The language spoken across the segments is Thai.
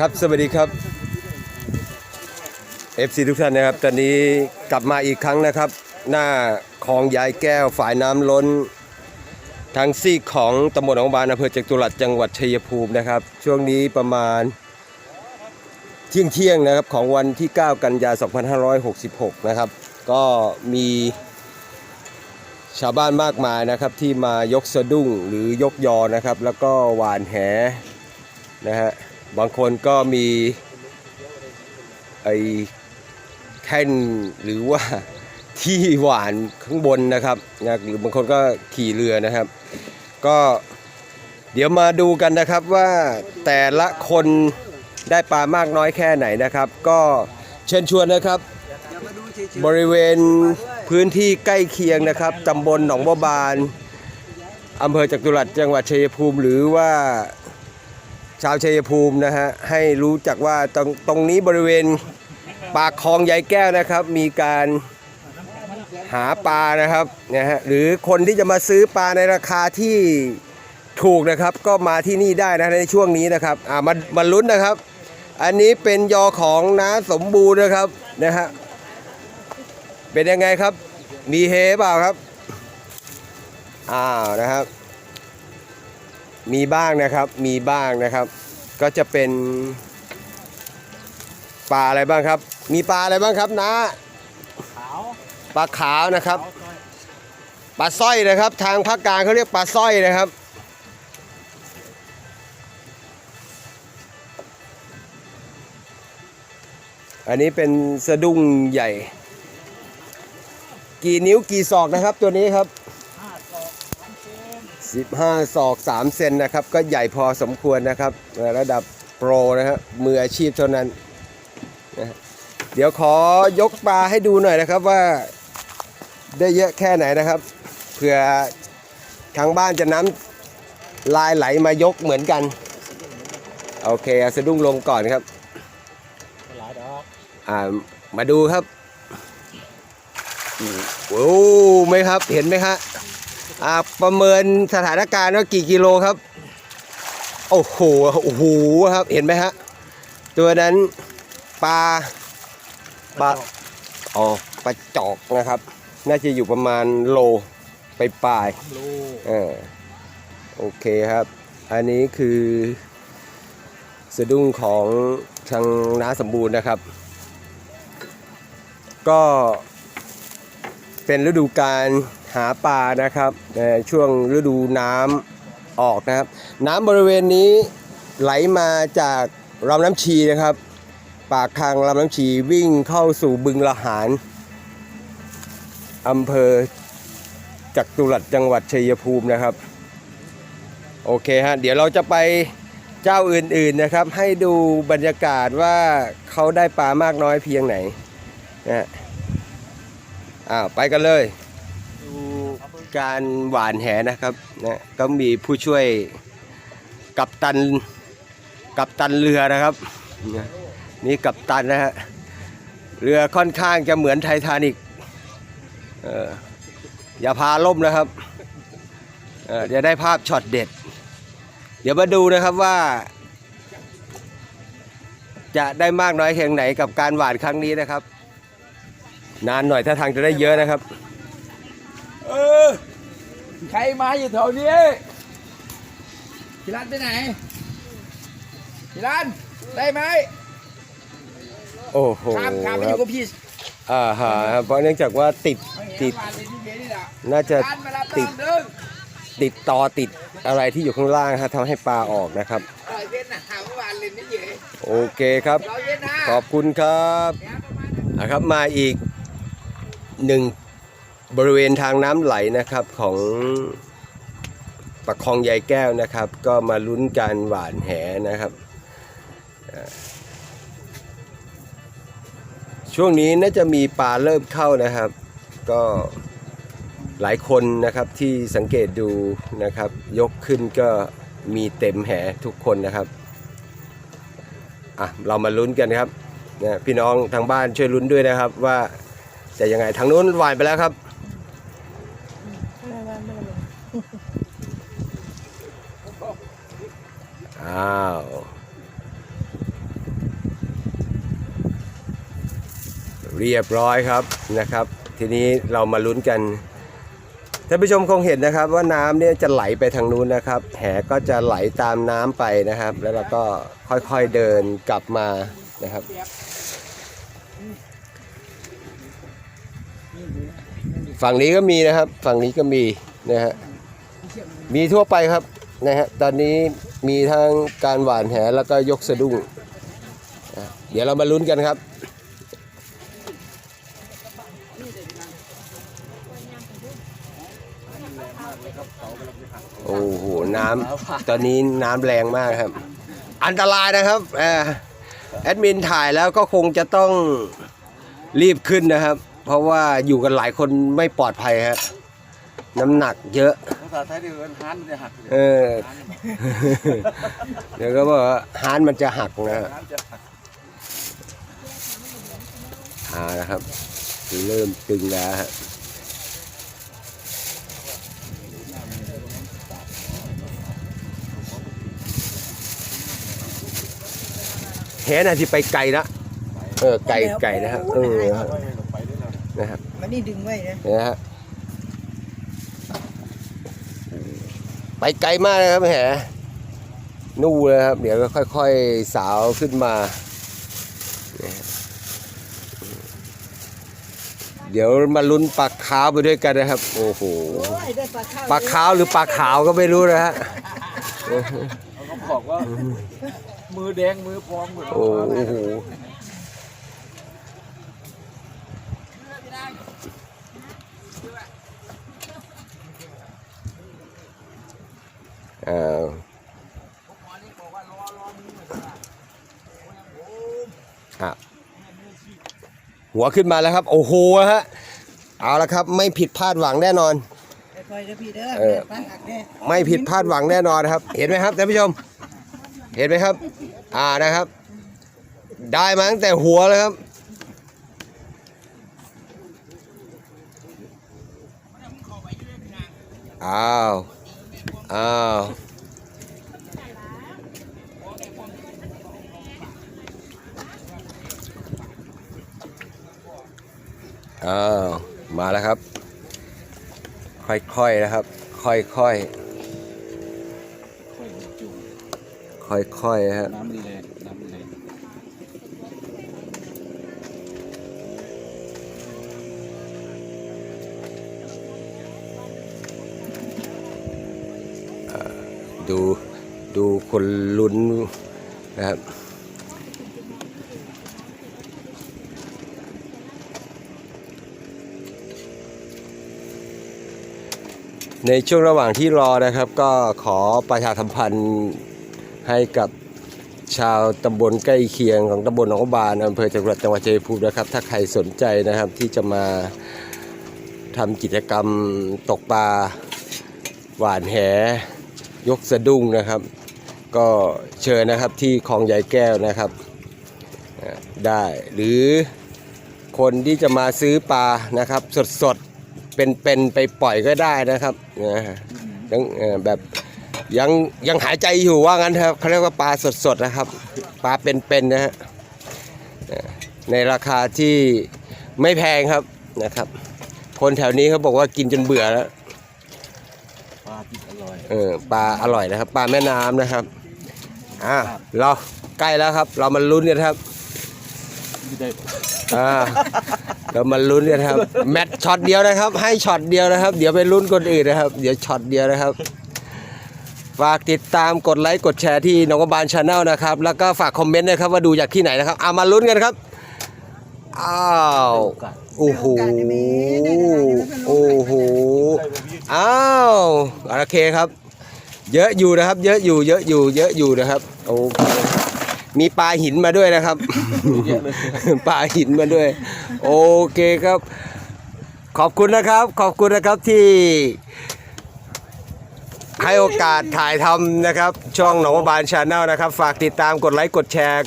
ครับสวัสดีครับ FC ทุกท่านนะครับ ตอนนี้กลับมาอีกครั้งนะครับ หน้าคลองยายแก้วฝ่ายน้ำล้น ทางซีกของตำบลหนองบานอำเภอจตุรัสจังหวัดชัยภูมินะครับ ช่วงนี้ประมาณเที่ยงเที่ยงนะครับของวันที่ 9 กันยา 2566 นะครับ ก็มีชาวบ้านมากมายนะครับที่มายกสะดุ้งหรือยกยอนะครับ แล้วก็หวานแหนะฮะ บางคนก็มีไอ้แท่นหรือว่าที่หวานข้างบนนะครับนะหรือบางคนก็ขี่เรือนะครับ ก็เดี๋ยวมาดูกันนะครับว่าแต่ละคนได้ปลามากน้อยแค่ไหนนะครับ ก็เชิญชวนนะครับ บริเวณพื้นที่ใกล้เคียงนะครับตำบลหนองบัวบานอำเภอจตุรัสจังหวัดชัยภูมิ หรือว่า ชาวชัยภูมินะฮะให้รู้จักว่าตรงตรงนี้บริเวณปากคลองยายแก้วนะครับ มีการหาปลานะครับนะฮะหรือคนที่จะมาซื้อปลาในราคาที่ถูกนะครับ ก็มาที่นี่ได้นะในช่วงนี้นะครับอ่ามามาลุ้นนะครับ อันนี้เป็นยอของน้าสมบูรณ์นะครับนะฮะเป็นยังไงครับ มีเฮเปล่าครับอ้าวนะครับ มีบ้างนะครับ มีบ้างนะครับ ก็จะเป็นปลาอะไรบ้างครับ มีปลาอะไรบ้างครับนะขาวปลาขาวนะครับขาวซอยปลาสร้อยนะครับ ทางภาคกลางเขาเรียกปลาสร้อยนะครับ อันนี้เป็นสะดุ้งใหญ่ กี่นิ้วกี่ศอกนะครับตัวนี้ครับ 15 ศอก 3 เซนนะครับ ก็ใหญ่พอสมควรนะครับ ระดับโปรนะครับมืออาชีพเท่านั้นนะเดี๋ยวขอยกปลาให้ดูหน่อยนะครับว่าได้เยอะแค่ไหนนะครับเผื่อทางบ้านจะน้ำลายไหลมายกเหมือนกัน โอเคเอาสะดุ้งลงก่อนครับหลายดอกอ่ามาดูครับโอ้ไหมครับเห็นไหมครับ อ่าประเมินสถานการณ์ว่ากี่กิโลครับ โอ้โหโอ้โหครับเห็นไหมฮะตัวนั้นปลาปลาอ๋อปลาจอกนะครับ น่าจะอยู่ประมาณโลไปปลายสามโลๆเออโอเคครับ อันนี้คือสะดุ้งของทางน้าสมบูรณ์นะครับ ก็เป็นฤดูการ หาปลานะครับในช่วงฤดูน้ำออกนะครับ น้ำบริเวณนี้ไหลมาจากลำน้ำชีนะครับ ปากทางลำน้ำชีวิ่งเข้าสู่บึงละหารอำเภอจักตุรัสจังหวัดชัยภูมินะครับ โอเคฮะเดี๋ยวเราจะไปเจ้าอื่นๆนะครับ ให้ดูบรรยากาศว่าเขาได้ปลามากน้อยเพียงไหนนะฮะอ้าวไปกันเลย การหวานแหนะครับนะก็มีผู้ช่วยกัปตันกัปตันเรือนะครับนี่กัปตันนะฮะเรือค่อนข้างจะเหมือนไททานิกอย่าพาล่มนะครับเออจะได้ภาพช็อตเด็ด เดี๋ยวมาดูนะครับว่า จะได้มากน้อยเพียงไหนกับการหวานครั้งนี้นะครับ นานหน่อยถ้าทางจะได้เยอะนะครับ เออ ใครมาอยู่แถวนี้พี่รันไปไหนพี่รันได้ไหมโอ้โหข้ามข้ามไปอยู่กับพี่อ่าฮะเพราะเนื่องจากว่าติดติดมาเลยที่เบนี่แหละน่าจะรันมารับติดตามเด้อติดต่อติดอะไรที่อยู่ข้างล่างครับทำให้ปลาออกนะครับปล่อยเว้นนะหาเมื่อวานเลยไม่เยอะโอเคครับเราเย็นนะขอบคุณครับแหนประมาณนั้น นะครับมาอีกหนึ่ง บริเวณทางน้ำไหลนะครับของประคลองยายแก้วนะครับ ก็มาลุ้นการหวานแหนะครับ ช่วงนี้น่าจะมีปลาเริ่มเข้านะครับ ก็หลายคนนะครับที่สังเกตดูนะครับ ยกขึ้นก็มีเต็มแหทุกคนนะครับอะเรามาลุ้นกันครับนะพี่น้องทางบ้านช่วยลุ้นด้วยนะครับว่าจะยังไงทางนู้นหวานไปแล้วครับ รียบร้อยครับนะครับ ทีนี้เรามาลุ้นกันท่านผู้ชมคงเห็นนะครับ ว่าน้ำเนี่ยจะไหลไปทางนู้นนะครับ แหก็จะไหลตามน้ำไปนะครับ แล้วเราก็ค่อยๆเดินกลับมานะครับ ฝั่งนี้ก็มีนะครับ ฝั่งนี้ก็มีนะฮะมีทั่วไปครับนะฮะตอนนี้มีทั้งการหวานแหแล้วก็ยกสะดุ้ง เดี๋ยวเรามาลุ้นกันครับ โอ้โหน้ำตอนนี้น้ำแรงมากครับ อันตรายนะครับเอ่อแอดมินถ่ายแล้วก็คงจะต้องรีบขึ้นนะครับ เพราะว่าอยู่กันหลายคนไม่ปลอดภัยฮะน้ำหนักเยอะภาษาไทยเดี๋ยวฮันมันจะหักเออเดี๋ยวก็บอกว่าฮานมันจะหักนะฮะฮันจะหักอ่านะครับ เริ่มตึงแล้วฮะ แหน่ะที่ไปไกลนะเออไกลไกลนะครับเออไปด้วยนะนะครับมันนี่ดึงไว้นะนะฮะไปไกลมากนะครับแหนู่นเลยครับ เดี๋ยวก็ค่อย ๆ สาวขึ้นมาเนี่ยฮะเดี๋ยวมาลุ้นปลาขาวไปด้วยกันนะครับ โอ้โหโอ้ยได้ปลาข้าวปลาขาวหรือปลาขาวก็ไม่รู้นะฮะเขาก็บอกว่า มือแดงมือพองหมดโอ้โหอ้าวอะหัวขึ้นมาแล้วครับ โอ้โหฮะเอาละครับ ไม่ผิดพลาดหวังแน่นอนค่อยๆนะพี่เด้อเออปลาหักแน่ไม่ผิดพลาดหวังแน่นอนครับ เห็นไหมครับท่านผู้ชม เห็นไหมครับ อ่านะครับ ได้มาตั้งแต่หัวเลยครับ อ้าว อ้าวอ้าว มาแล้วครับ ค่อยๆนะครับ ค่อยๆ ค่อยๆนะฮะน้ำแรงน้ำมันแรงดูดูคนลุ้นนะครับในช่วงระหว่างที่รอนะครับ ก็ขอประชาสัมพันธ์ ให้กับชาวตำบลใกล้เคียงของตำบลหนองบานอำเภอจังหวัดจังหวัดชัยภูมินะครับ ถ้าใครสนใจนะครับที่จะมาทำกิจกรรมตกปลาหวานแห ยกสะดุ้งนะครับ ก็เชิญนะครับที่คลองใหญ่แก้วนะครับได้หรือคนที่จะมาซื้อปลานะครับ สดๆเป็นๆไปปล่อยก็ได้นะครับนะแบบ ยังยังหายใจอยู่ว่างั้นครับเขาเรียกว่าปลาสดๆนะครับ ปลาเป็นๆนะฮะอ่าในราคาที่ไม่แพงครับนะครับ คนแถวนี้เขาบอกว่ากินจนเบื่อแล้วปลาติดอร่อยเออปลาอร่อยนะครับ ปลาแม่น้ำนะครับอ่าเราใกล้แล้วครับ เรามาลุ้นกันครับที่ได้อ่าเรามาลุ้นกันครับ แมตช์ช็อตเดียวนะครับ ให้ช็อตเดียวนะครับ เดี๋ยวไปลุ้นคนอื่นนะครับ เดี๋ยวช็อตเดียวนะครับ ฝากติดตามกดไลค์กดแชร์ที่นงบาลชาแนลนะครับ แล้วก็ฝากคอมเมนต์นะครับว่าดูจากที่ไหนนะครับเอามาลุ้นกันครับ อ้าว โอ้โห โอ้โห อ้าวโอเคครับ เยอะอยู่นะครับ เยอะอยู่ เยอะอยู่ เยอะอยู่นะครับ โอเค มีปลาหินมาด้วยนะครับ ปลาหินมาด้วย โอเคครับ ขอบคุณนะครับ ขอบคุณนะครับที่ ให้โอกาสถ่ายทำนะครับ ช่องหนองบัวบานชาแนลนะครับ ฝากติดตามกดไลค์กดแชร์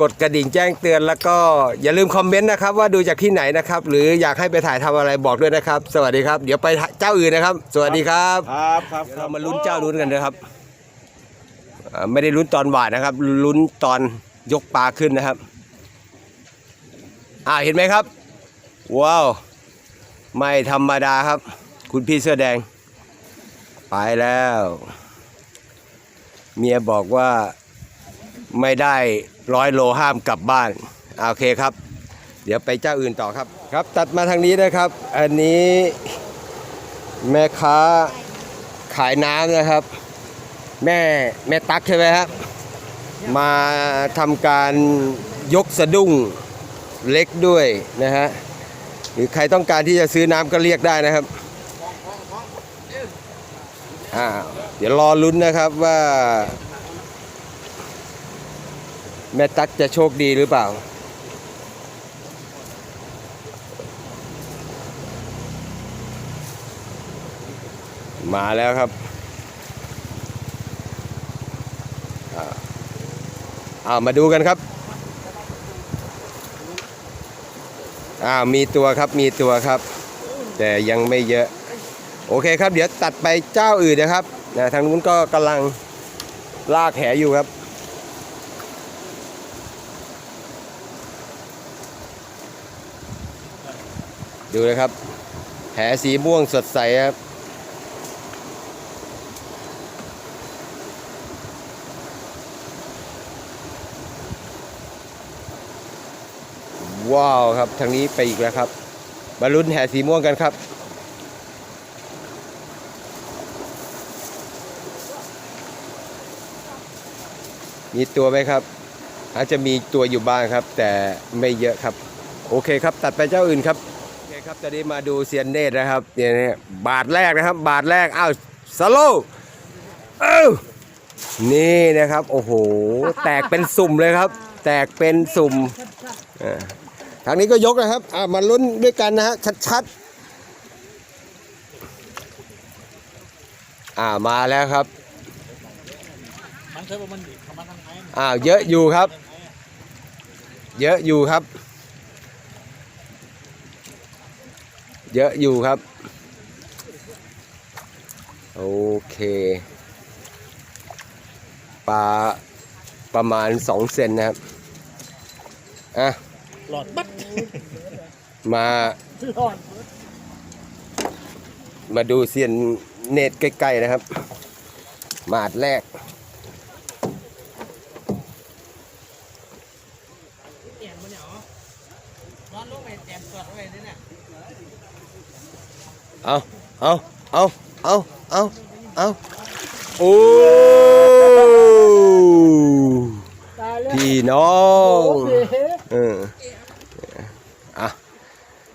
กดกระดิ่งแจ้งเตือน แล้วก็อย่าลืมคอมเมนต์นะครับว่าดูจากที่ไหนนะครับ หรืออยากให้ไปถ่ายทำอะไรบอกด้วยนะครับ สวัสดีครับ เดี๋ยวไปเจ้าอื่นนะครับ สวัสดีครับครับครับเรามาลุ้นเจ้าลุ้นกันนะครับอ่าไม่ได้ลุ้นตอนหวานนะครับ ลุ้นตอนยกปลาขึ้นนะครับ อ่าเห็นไหมครับ ว้าว ไม่ธรรมดาครับ คุณพี่เสื้อแดง ไปแล้ว เมียบอกว่าไม่ได้ร้อยโลห้ามกลับบ้าน โอเคครับ เดี๋ยวไปเจ้าอื่นต่อครับ ครับ ตัดมาทางนี้นะครับ อันนี้แม่ค้าขายน้ำนะครับ แม่แม่ตักใช่ไหมครับ มาทำการยกสะดุ้งเล็กด้วยนะฮะหรือใครต้องการที่จะซื้อน้ำก็เรียกได้นะครับ อ่าเดี๋ยวรอลุ้นนะครับว่า แม่ตั๊กจะโชคดีหรือเปล่า มาแล้วครับอ่าอ่ามาดูกันครับอ่ามีตัวครับมีตัวครับ แต่ยังไม่เยอะ โอเคครับ เดี๋ยวตัดไปเจ้าอื่นนะครับนะทางนู้นก็กำลังลากแหอยู่ครับ ดูนะครับ แหสีม่วงสดใสครับว้าวครับทางนี้ไปอีกแล้วครับ มาลุ้นแห่สีม่วงกันครับ มีตัวไหมครับ อาจจะมีตัวอยู่บ้างครับ แต่ไม่เยอะครับ โอเคครับ ตัดไปเจ้าอื่นครับโอเคครับตอนนี้มาดูเซียนเนตนะครับเนี่ยเนี่ยบาทแรกนะครับ บาทแรกอ้าวสโลว์เอ้านี่นะครับ โอ้โห แตกเป็นสุ่มเลยครับ แตกเป็นสุ่มทางนี้ก็ยกนะครับอ่ามาลุ้นด้วยกันนะฮะชัดๆอ่ามาแล้วครับ มันเคยบอกมันท อ้าวเยอะอยู่ครับ เยอะอยู่ครับ เยอะอยู่ครับ โอเคปลาประมาณสองเซนนะครับ อะ หลอดบัดมา หลอดมาดูเซียนเนตรใกล้ ๆ นะครับหมาดแรก เอียนมันเหรอร้อนลงไปแจมสดไว้นี่เนี่ย เอาเอาเอาเอาเอาเอาโอ้ตายแล้วพี่น้องเอออะ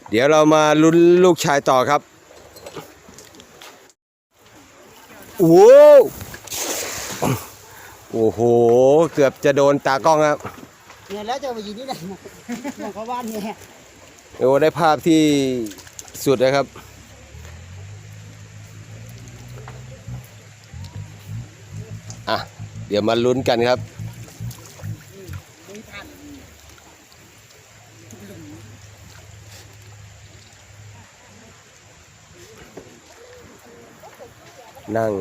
เดี๋ยวเรามาลุ้นลูกชายต่อครับโอ้โหโอ้โห เกือบจะโดนตากล้องครับเนี่ยแล้วจะไปอยู่ที่ไหนมองเขาบ้านเนี่ยโอ้ได้ภาพที่สุดนะครับ เดี๋ยวมาลุ้นกันครับนั่ง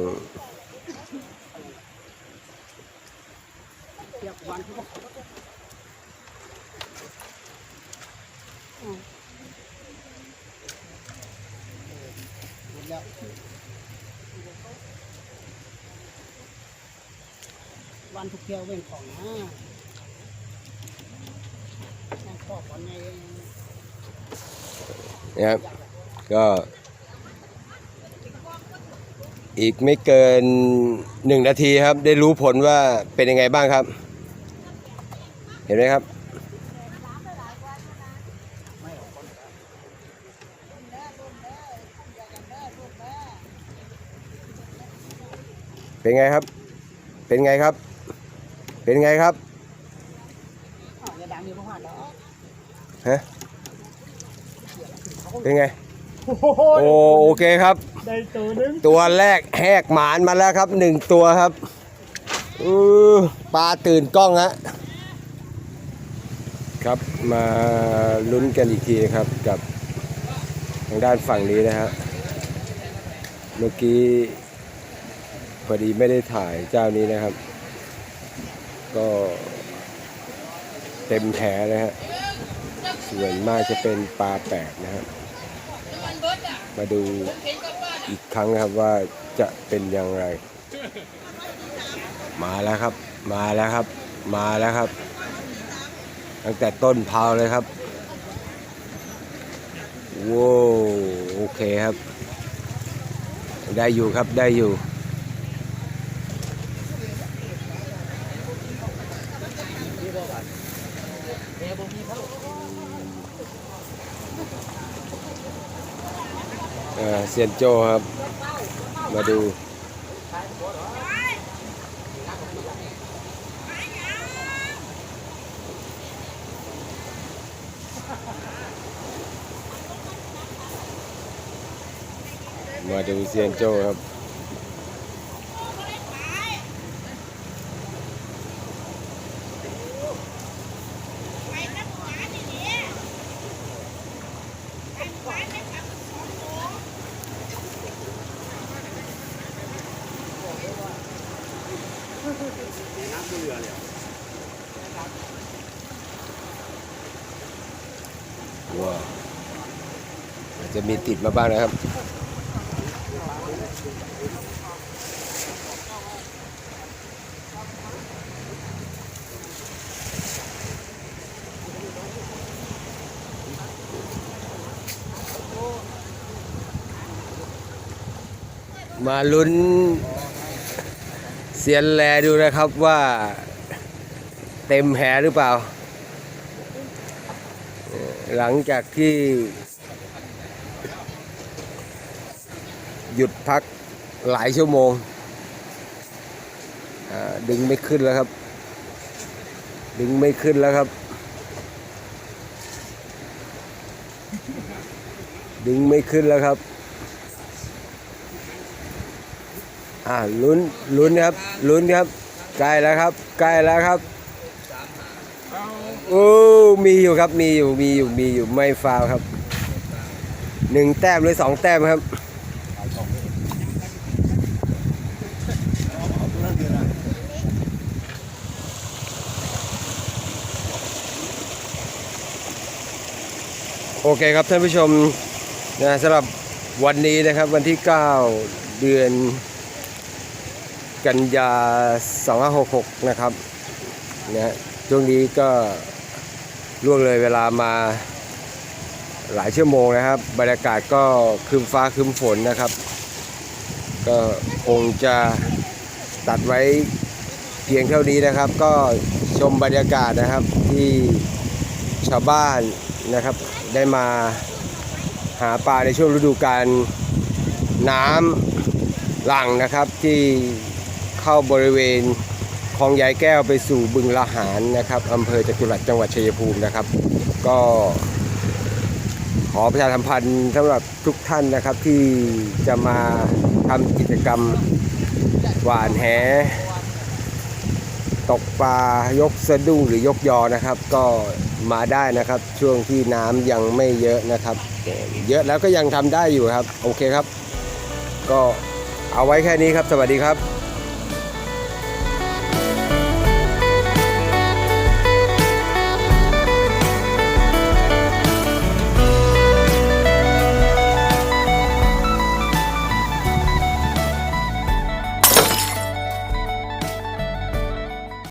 เที่ยวเป็นของนะนั่งขอบวันในนะครับก็อีกไม่เกินหนึ่งนาทีครับ ได้รู้ผลว่าเป็นยังไงบ้างครับ เห็นไหมครับ เป็นไงครับ เป็นไงครับ เป็นไงครับอ๋ออย่าดังอยู่เพราะว่าเนาะฮะเป็นไงโอ้โหโอ้โอเคครับ ได้ตัวนึงตัวแรกแหกหมานมาแล้วครับหนึ่งตัวครับอือปลาตื่นกล้องฮะครับมาลุ้นกันอีกทีนะครับกับทางด้านฝั่งนี้นะฮะเมื่อกี้พอดีไม่ได้ถ่ายเจ้านี้นะครับ ก็เต็มแผลนะฮะส่วนมากจะเป็นปลาแปลกนะครับมาดูอีกครั้งนะครับว่าจะเป็นอย่างไร มาแล้วครับ มาแล้วครับ มาแล้วครับ ตั้งแต่ต้นเผาเลยครับโว้โอเคครับ ได้อยู่ครับได้อยู่ เอ่อเซียนโจครับ มาดูมาดูเซียนโจครับ มีติดมาบ้างนะครับ มาลุ้นเสียนแลดูนะครับว่าเต็มแหหรือเปล่า หลังจากที่ หยุดพักหลายชั่วโมง ดึงไม่ขึ้นแล้วครับ ดึงไม่ขึ้นแล้วครับ ดึงไม่ขึ้นแล้วครับอ่าลุ้นลุ้นครับลุ้นครับใกล้แล้วครับใกล้แล้วครับโอ้มีอยู่ครับมีอยู่มีอยู่มีอยู่ไม่ฟาวครับหนึ่งแต้มหรือสองแต้มครับ โอเคครับท่านผู้ชมนะสำหรับวันนี้นะครับวันที่ 9 เดือน กันยา 2566 นะครับนะช่วงนี้ก็ล่วงเลยเวลามาหลายชั่วโมงนะครับ บรรยากาศก็ครึมฟ้าครึมฝนนะครับ ก็คงจะตัดไว้เพียงเท่านี้นะครับ ก็ชมบรรยากาศนะครับที่ชาวบ้านนะครับ ได้มาหาปลาในช่วงฤดูกาลน้ำหลังนะครับที่เข้าบริเวณคลองยายแก้วไปสู่บึงละหารนะครับอำเภอจตุรัสจังหวัดชัยภูมินะครับ ก็ขอประชาสัมพันธ์สำหรับทุกท่านนะครับที่จะมาทำกิจกรรมหวานแห ตกปลายกสะดุ้งหรือยกยอนะครับ ก็ มาได้นะครับ ช่วงที่น้ำยังไม่เยอะนะครับ เยอะแล้วก็ยังทำได้อยู่ครับ โอเคครับ ก็เอาไว้แค่นี้ครับ สวัสดีครับ